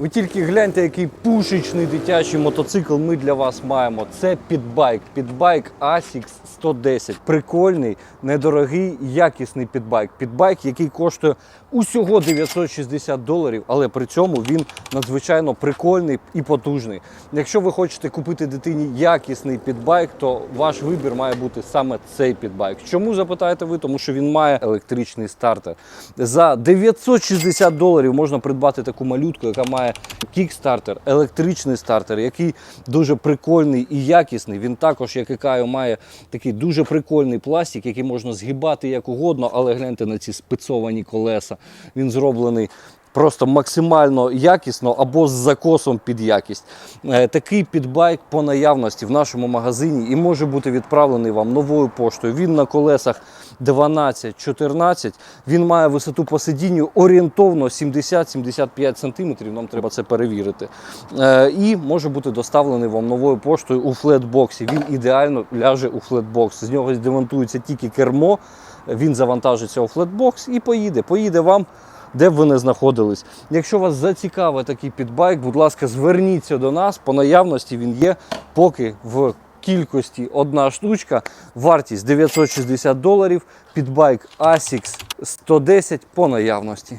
Ви тільки гляньте, який пушечний дитячий мотоцикл ми для вас маємо. Це підбайк. Підбайк ASICS 110. Прикольний, недорогий, якісний підбайк. Підбайк, який коштує усього 960 доларів, але при цьому він надзвичайно прикольний і потужний. Якщо ви хочете купити дитині якісний підбайк, то ваш вибір має бути саме цей підбайк. Чому запитаєте ви? Тому що він має електричний стартер. За 960 доларів можна придбати таку малютку, яка має кікстартер, електричний стартер, який дуже прикольний і якісний. Він також, як і каю, має такий дуже прикольний пластик, який можна згибати як угодно, але гляньте на ці спецовані колеса. Він зроблений. Просто максимально якісно або з закосом під якість. Е, Такий підбайк по наявності в нашому магазині і може бути відправлений вам новою поштою. Він на колесах 12-14. Він має висоту по сидінню орієнтовно 70-75 см. Нам треба це перевірити. Е, І може бути доставлений вам новою поштою у флетбоксі. Він ідеально ляже у флетбокс. З нього демонтується тільки кермо. Він завантажиться у флетбокс і поїде. Поїде вам де б ви не знаходились. Якщо вас зацікавить такий підбайк, будь ласка, зверніться до нас. По наявності він є поки в кількості одна штучка. Вартість 960 доларів. Підбайк ASICS 110 по наявності.